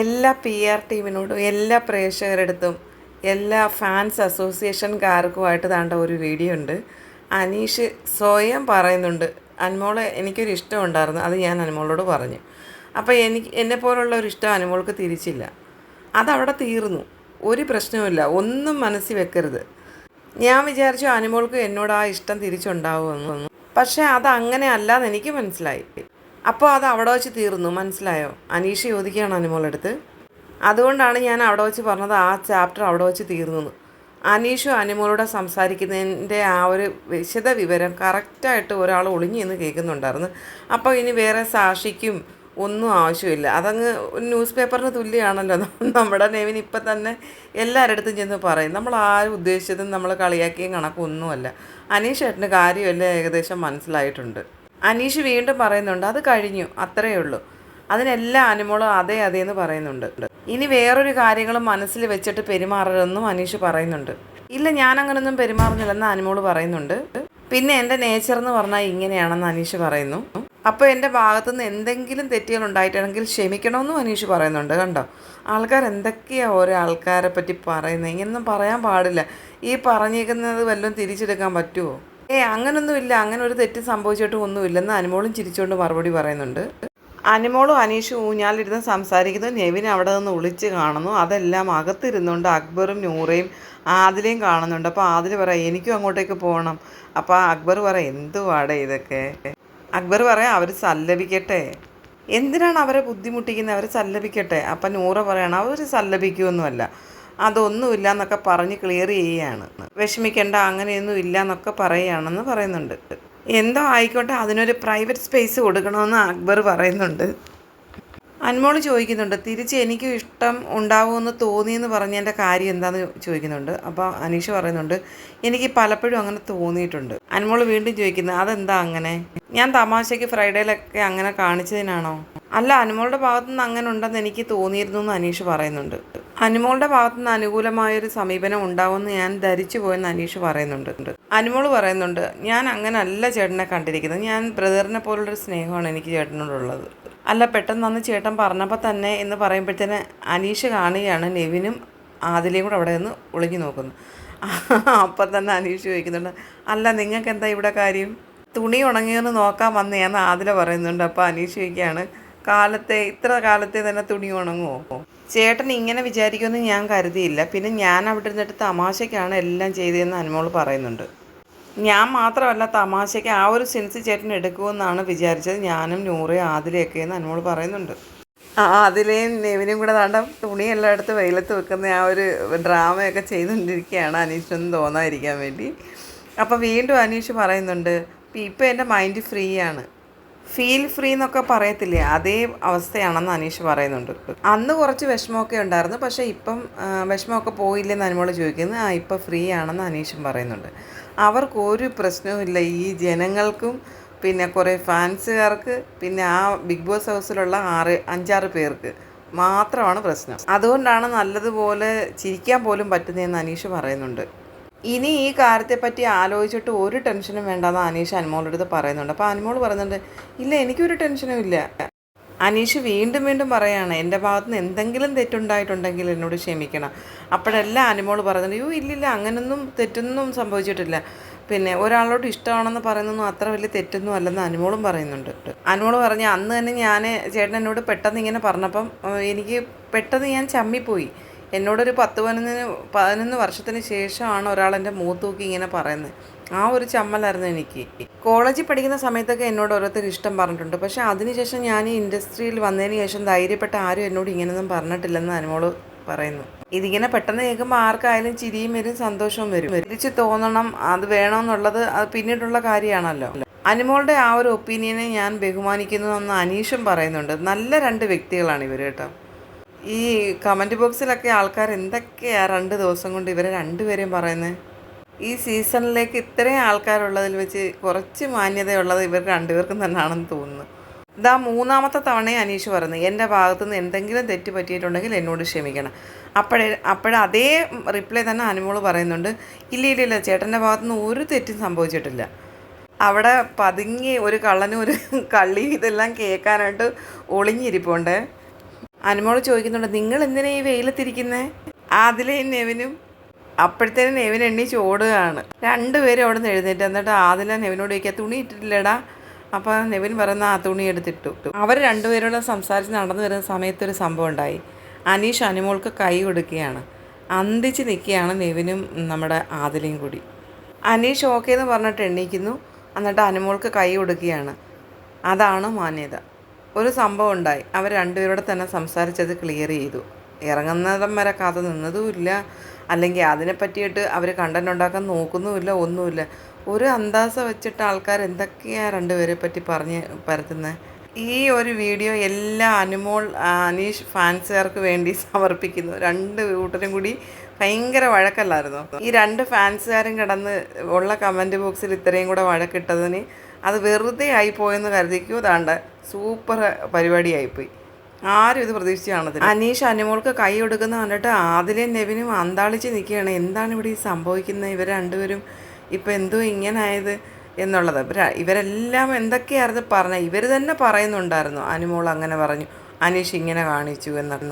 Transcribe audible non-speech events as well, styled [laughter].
എല്ലാ P R ടീമിനോടും എല്ലാ പ്രേക്ഷകരെടുത്തും എല്ലാ ഫാൻസ് അസോസിയേഷൻകാർക്കുമായിട്ട് താണ്ട ഒരു വീഡിയോ ഉണ്ട്. അനീഷ് സ്വയം പറയുന്നുണ്ട് അനുമോളെ എനിക്കൊരു ഇഷ്ടം ഉണ്ടായിരുന്നു അത് ഞാൻ അനുമോളോട് പറഞ്ഞു. അപ്പോൾ എനിക്ക് എന്നെ പോലുള്ള ഒരു ഇഷ്ടം അനുമോൾക്ക് തിരിച്ചില്ല. അതവിടെ തീർന്നു. ഒരു പ്രശ്നവുമില്ല ഒന്നും മനസ്സിൽ വെക്കരുത്. ഞാൻ വിചാരിച്ചു അനുമോൾക്ക് എന്നോട് ആ ഇഷ്ടം തിരിച്ചുണ്ടാവുമെന്ന്. പക്ഷേ അത് അങ്ങനെ അല്ലാന്ന് എനിക്ക് മനസ്സിലായി. അപ്പോൾ അത് അവിടെ വെച്ച് തീർന്നു മനസ്സിലായോ? അനീഷ ചോദിക്കുകയാണ് അനുമോളെടുത്ത്. അതുകൊണ്ടാണ് ഞാൻ അവിടെ വെച്ച് പറഞ്ഞത് ആ ചാപ്റ്റർ അവിടെ വെച്ച് തീർന്നു. അനീഷും അനുമോളോട് സംസാരിക്കുന്നതിന്റെ ആ ഒരു വിശദ വിവരം കറക്റ്റായിട്ട് ഒരാൾ ഒളിഞ്ഞു എന്ന് കേൾക്കുന്നുണ്ടായിരുന്നു. അപ്പോൾ ഇനി വേറെ സാക്ഷിക്കും ഒന്നും ആവശ്യമില്ല. അതങ്ങ് ന്യൂസ് പേപ്പറിന് തുല്യമാണല്ലോ നമ്മുടെ നെവിൻ ഇപ്പം തന്നെ എല്ലാവരുടെ ചെന്ന് പറയും. നമ്മൾ ആരും ഉദ്ദേശിച്ചതും നമ്മൾ കളിയാക്കിയും കണക്കൊന്നുമല്ല. അനീഷ് ഏട്ടന് കാര്യമല്ല ഏകദേശം മനസ്സിലായിട്ടുണ്ട്. അനീഷ് വീണ്ടും പറയുന്നുണ്ട് അത് കഴിഞ്ഞു അത്രയേ ഉള്ളൂ. അതിനെല്ലാം അനുമോളും അതെ അതെ എന്ന് പറയുന്നുണ്ട്. ഇനി വേറൊരു കാര്യങ്ങളും മനസ്സിൽ വെച്ചിട്ട് പെരുമാറരുതെന്നും അനീഷ് പറയുന്നുണ്ട്. ഇല്ല ഞാൻ അങ്ങനൊന്നും പെരുമാറുന്നില്ലെന്ന് അനുമോൾ പറയുന്നുണ്ട്. പിന്നെ എന്റെ നേച്ചർ എന്ന് പറഞ്ഞാൽ ഇങ്ങനെയാണെന്ന് അനീഷ് പറയുന്നു. അപ്പോൾ എന്റെ ഭാഗത്തുനിന്ന് എന്തെങ്കിലും തെറ്റുകൾ ഉണ്ടായിട്ടുണ്ടെങ്കിൽ ക്ഷമിക്കണമെന്നും അനീഷ് പറയുന്നുണ്ട് കണ്ടോ? ആൾക്കാർ എന്തൊക്കെയാ ഓരോ ആൾക്കാരെ പറ്റി പറയുന്നത്? ഇങ്ങനൊന്നും പറയാൻ പാടില്ല. ഈ പറഞ്ഞേക്കുന്നത് വല്ലതും തിരിച്ചെടുക്കാൻ പറ്റുമോ ഏ അങ്ങനൊന്നുമില്ല. അങ്ങനെ ഒരു തെറ്റ് സംഭവിച്ചിട്ടും ഒന്നുമില്ലെന്ന് അനുമോളും ചിരിച്ചുകൊണ്ട് മറുപടി പറയുന്നുണ്ട്. അനുമോളും അനീഷും ഊഞ്ഞാലിരുന്ന് സംസാരിക്കുന്നു. നെവിൻ അവിടെ നിന്ന് ഒളിച്ച് കാണുന്നു. അതെല്ലാം അകത്തിരുന്നുകൊണ്ട് അക്ബറും നൂറയും ആദിലയും കാണുന്നുണ്ട്. അപ്പോൾ ആദിൽ പറയാം എനിക്കും അങ്ങോട്ടേക്ക് പോകണം. അപ്പോൾ അക്ബർ പറയാം എന്തുവാടേ ഇതൊക്കെ? അക്ബർ പറയാം അവർ സല്ലപിക്കട്ടെ. എന്തിനാണ് അവരെ ബുദ്ധിമുട്ടിക്കുന്നത്? അവർ സല്ലപിക്കട്ടെ? അപ്പം നൂറ പറയണം അവർ സല്ലപിക്കുമൊന്നുമല്ല അതൊന്നുമില്ല എന്നൊക്കെ പറഞ്ഞ് ക്ലിയർ ചെയ്യുകയാണ് വിഷമിക്കേണ്ട അങ്ങനെയൊന്നും ഇല്ല എന്നൊക്കെ പറയുകയാണെന്ന് പറയുന്നുണ്ട്. എന്തോ ആയിക്കോട്ടെ അതിനൊരു പ്രൈവറ്റ് സ്പേസ് കൊടുക്കണമെന്ന് അക്ബർ പറയുന്നുണ്ട്. അൻമോൾ ചോദിക്കുന്നുണ്ട് തിരിച്ച് എനിക്ക് ഇഷ്ടം ഉണ്ടാവുമെന്ന് തോന്നിയെന്ന് പറഞ്ഞതിന്റെ കാര്യം എന്താണെന്ന് ചോദിക്കുന്നുണ്ട്. അപ്പോൾ അനീഷ് പറയുന്നുണ്ട് എനിക്ക് പലപ്പോഴും അങ്ങനെ തോന്നിയിട്ടുണ്ട്. അൻമോൾ വീണ്ടും ചോദിക്കുന്നത് അതെന്താ അങ്ങനെ? ഞാൻ തമാശയ്ക്ക് ഫ്രൈഡേയിലൊക്കെ അങ്ങനെ കാണിച്ചതിനാണോ? അല്ല അനുമോളുടെ ഭാഗത്തുനിന്ന് അങ്ങനെ ഉണ്ടെന്ന് എനിക്ക് തോന്നിയിരുന്നു എന്ന് അനീഷ് പറയുന്നുണ്ട്. അനുമോളുടെ ഭാഗത്തു നിന്ന് അനുകൂലമായൊരു സമീപനം ഉണ്ടാവുമെന്ന് ഞാൻ ധരിച്ചു പോയെന്ന് അനീഷ് പറയുന്നുണ്ട്. അനുമോൾ പറയുന്നുണ്ട് ഞാൻ അങ്ങനല്ല ചേട്ടനെ കണ്ടിരിക്കുന്നത്. ഞാൻ ബ്രദറിനെ പോലുള്ളൊരു സ്നേഹമാണ് എനിക്ക് ചേട്ടനോടുള്ളത്. അല്ല പെട്ടെന്ന് അന്ന് ചേട്ടൻ പറഞ്ഞപ്പോൾ തന്നെ എന്ന് പറയുമ്പോഴത്തേന് അനീഷ് കാണുകയാണ്. നെവിനും ആദിലയും കൂടെ അവിടെ നിന്ന് ഒളിഞ്ഞു നോക്കുന്നു. [laughs] അപ്പം തന്നെ അനീഷ് ചോദിക്കുന്നുണ്ട് അല്ല നിങ്ങൾക്ക് എന്താ ഇവിടെ കാര്യം? തുണി ഉണങ്ങിയെന്ന് നോക്കാൻ വന്നേന്ന് ആദില പറയുന്നുണ്ട്. അപ്പോൾ അനീഷ് ചോദിക്കുകയാണ് കാലത്തെ ഇത്ര കാലത്തെ തന്നെ തുണി ഉണങ്ങുമോ ചേട്ടൻ ഇങ്ങനെ വിചാരിക്കുമെന്ന് ഞാൻ കരുതിയില്ല. പിന്നെ ഞാൻ അവിടെ ഇരുന്നിട്ട് തമാശയ്ക്കാണ് എല്ലാം ചെയ്തതെന്ന് അനുമോൾ പറയുന്നുണ്ട്. ഞാൻ മാത്രമല്ല തമാശയ്ക്ക് ആ ഒരു സെൻസ് ചേട്ടൻ എടുക്കുമെന്നാണ് വിചാരിച്ചത്. ഞാനും നൂറയും ആദിലയൊക്കെ എന്ന് അനുമോൾ പറയുന്നുണ്ട്. ആ അതിലെയും നെവിനും കൂടെ താണ്ട തുണി എടുത്ത് വെയിലത്ത് വെക്കുന്ന ആ ഒരു ഡ്രാമയൊക്കെ ചെയ്തുകൊണ്ടിരിക്കുകയാണ് അനീഷിനൊന്നും തോന്നാതിരിക്കാൻ വേണ്ടി. അപ്പോൾ വീണ്ടും അനീഷ് പറയുന്നുണ്ട് ഇപ്പം എന്റെ മൈൻഡ് ഫ്രീ ആണ്. ഫീൽ ഫ്രീ എന്നൊക്കെ പറയത്തില്ലേ? അതേ അവസ്ഥയാണെന്ന് അനീഷ് പറയുന്നുണ്ട്. അന്ന് കുറച്ച് വിഷമമൊക്കെ ഉണ്ടായിരുന്നു. പക്ഷേ ഇപ്പം വിഷമമൊക്കെ പോയില്ലെന്ന് അനുമോൾ ചോദിക്കുന്നത് ആ ഇപ്പം ഫ്രീ ആണെന്ന് അനീഷും പറയുന്നുണ്ട്. അവർക്ക് ഒരു പ്രശ്നവുമില്ല ഈ ജനങ്ങൾക്കും പിന്നെ കുറേ ഫാൻസുകാർക്ക് പിന്നെ ആ ബിഗ് ബോസ് ഹൗസിലുള്ള ആറ് അഞ്ചാറ് പേർക്ക് മാത്രമാണ് പ്രശ്നം. അതുകൊണ്ടാണ് നല്ലതുപോലെ ചിരിക്കാൻ പോലും പറ്റുന്നതെന്ന് അനീഷ് പറയുന്നുണ്ട്. ഇനി ഈ കാര്യത്തെപ്പറ്റി ആലോചിച്ചിട്ട് ഒരു ടെൻഷനും വേണ്ടെന്ന് അനീഷ് അനുമോളുടെ അടുത്ത് പറയുന്നുണ്ട്. അപ്പോൾ അനുമോൾ പറയുന്നുണ്ട് ഇല്ല എനിക്കൊരു ടെൻഷനും ഇല്ല. അനീഷ് വീണ്ടും വീണ്ടും പറയാണ് എന്റെ ഭാഗത്ത് നിന്ന് എന്തെങ്കിലും തെറ്റുണ്ടായിട്ടുണ്ടെങ്കിൽ എന്നോട് ക്ഷമിക്കണം. അപ്പോഴെല്ലാം അനുമോൾ പറയുന്നുണ്ട് അയ്യോ ഇല്ലില്ല അങ്ങനൊന്നും തെറ്റൊന്നും സംഭവിച്ചിട്ടില്ല. പിന്നെ ഒരാളോട് ഇഷ്ടമാണെന്ന് പറയുന്നൊന്നും അത്ര വലിയ തെറ്റൊന്നും അല്ലെന്ന് അനുമോളും പറയുന്നുണ്ട്. അനുമോൾ പറഞ്ഞു അന്ന് തന്നെ ഞാൻ ചേട്ടൻ എന്നോട് പെട്ടെന്ന് ഇങ്ങനെ പറഞ്ഞപ്പം എനിക്ക് പെട്ടെന്ന് ഞാൻ ചമ്മിപ്പോയി. എന്നോടൊരു പത്ത് പതിനൊന്നിന് പതിനൊന്ന് വർഷത്തിന് ശേഷമാണ് ഒരാൾ എന്റെ മൂത്ത് തൂക്കി ഇങ്ങനെ പറയുന്നത്. ആ ഒരു ചമ്മലായിരുന്നു എനിക്ക്. കോളേജിൽ പഠിക്കുന്ന സമയത്തൊക്കെ എന്നോട് ഓരോരുത്തർ ഇഷ്ടം പറഞ്ഞിട്ടുണ്ട്. പക്ഷേ അതിനുശേഷം ഞാൻ ഈ ഇൻഡസ്ട്രിയിൽ വന്നതിന് ശേഷം ധൈര്യപ്പെട്ട ആരും എന്നോട് ഇങ്ങനെയൊന്നും പറഞ്ഞിട്ടില്ലെന്ന് അനുമോൾ പറയുന്നു. ഇതിങ്ങനെ പെട്ടെന്ന് കേൾക്കുമ്പോൾ ആർക്കായാലും ചിരിയും വരും സന്തോഷവും വരും. തിരിച്ച് തോന്നണം അത് വേണമെന്നുള്ളത് അത് പിന്നീടുള്ള കാര്യമാണല്ലോ. അനുമോളുടെ ആ ഒരു ഒപ്പീനിയനെ ഞാൻ ബഹുമാനിക്കുന്നു എന്ന് അനീഷും പറയുന്നുണ്ട്. നല്ല രണ്ട് വ്യക്തികളാണ് ഇവർ കേട്ടോ. ഈ കമന്റ് ബോക്സിലൊക്കെ ആൾക്കാർ എന്തൊക്കെയാണ് രണ്ട് ദിവസം കൊണ്ട് ഇവരെ രണ്ടുപേരെയും പറയുന്നത് ഈ സീസണിലേക്ക് ഇത്രയും ആൾക്കാരുള്ളതിൽ വെച്ച് കുറച്ച് മാന്യതയുള്ളത് ഇവർ രണ്ടുപേർക്കും തന്നെയാണെന്ന് തോന്നുന്നു. ഇതാ മൂന്നാമത്തെ തവണയും അനീഷ് പറയുന്നത് എന്റെ ഭാഗത്തുനിന്ന് എന്തെങ്കിലും തെറ്റ് പറ്റിയിട്ടുണ്ടെങ്കിൽ എന്നോട് ക്ഷമിക്കണം. അപ്പോഴേ അപ്പോഴേ അതേ റിപ്ലൈ തന്നെ അനുമോൾ പറയുന്നുണ്ട് ഇല്ല ഇല്ല ഇല്ല ചേട്ടന്റെ ഭാഗത്തുനിന്ന് ഒരു തെറ്റും സംഭവിച്ചിട്ടില്ല. അവിടെ പതുങ്ങി ഒരു കള്ളനും ഒരു കള്ളി ഇതെല്ലാം കേൾക്കാനായിട്ട് ഒളിഞ്ഞിരിപ്പുണ്ട്. അനുമോൾ ചോദിക്കുന്നുണ്ട് നിങ്ങൾ എന്തിനാ ഈ വെയിലത്തിരിക്കുന്നത് ആദിലയും നെവിനും അപ്പോഴത്തേനും നെവിൻ എണ്ണീച്ച് ഓടുകയാണ് രണ്ടുപേരും അവിടെ നിന്ന് എഴുന്നേറ്റ് എന്നിട്ട് ആദില നെവിനോട് ചോദിക്കുക തുണി ഇട്ടിട്ടില്ലടാ? അപ്പോൾ നെവിൻ പറയുന്ന ആ തുണി എടുത്തിട്ടു. അവർ രണ്ടുപേരോട് സംസാരിച്ച് നടന്നു വരുന്ന സമയത്ത് ഒരു സംഭവം ഉണ്ടായി. അനീഷ് അനുമോൾക്ക് കൈ കൊടുക്കുകയാണ്. അന്തിച്ച് നിൽക്കുകയാണ് നെവിനും നമ്മുടെ ആദിലയും കൂടി. അനീഷ് ഓക്കേ എന്ന് പറഞ്ഞിട്ട് എണ്ണീക്കുന്നു. എന്നിട്ട് അനുമോൾക്ക് കൈ കൊടുക്കുകയാണ്. അതാണ് മാന്യത. ഒരു സംഭവം ഉണ്ടായി. അവർ രണ്ടുപേരോടെ തന്നെ സംസാരിച്ചത് ക്ലിയർ ചെയ്തു. ഇറങ്ങുന്നതം വരെ കഥ നിന്നതുമില്ല. അല്ലെങ്കിൽ അതിനെ പറ്റിയിട്ട് അവർ കണ്ടന്റ് ഉണ്ടാക്കാൻ നോക്കുന്നുമില്ല ഒന്നുമില്ല. ഒരു അന്താസ വെച്ചിട്ട് ആൾക്കാർ എന്തൊക്കെയാണ് രണ്ടുപേരെ പറ്റി പറഞ്ഞ് പരത്തുന്നത് ഈ ഒരു വീഡിയോ എല്ലാ അനുമോൾ അനീഷ് ഫാൻസുകാർക്ക് വേണ്ടി സമർപ്പിക്കുന്നു. രണ്ട് കൂട്ടരും കൂടി ഭയങ്കര വഴക്കല്ലായിരുന്നു. ഈ രണ്ട് ഫാൻസുകാരും കിടന്ന് ഉള്ള കമന്റ് ബോക്സിൽ ഇത്രയും കൂടെ വഴക്കിട്ടതിന് അത് വെറുതെ ആയിപ്പോയെന്ന് കരുതിക്കൂ. താണ്ട സൂപ്പർ പരിപാടിയായിപ്പോയി. ആരും ഇത് പ്രതീക്ഷിച്ച് കാണത്തില്ല. അനീഷ് അനുമോൾക്ക് കൈ കൊടുക്കുന്ന കണ്ടിട്ട് ആദിലേയും നെവിനും അന്താളിച്ച് നിൽക്കുകയാണ്. എന്താണ് ഇവിടെ ഈ സംഭവിക്കുന്നത്? ഇവർ രണ്ടുപേരും ഇപ്പം എന്തോ ഇങ്ങനായത് എന്നുള്ളത്. ഇവര- ഇവരെല്ലാം എന്തൊക്കെയായിരുന്നു പറഞ്ഞത് ഇവർ തന്നെ പറയുന്നുണ്ടായിരുന്നു. അനുമോൾ അങ്ങനെ പറഞ്ഞു. അനീഷ് ഇങ്ങനെ കാണിച്ചു എന്നൊക്കെ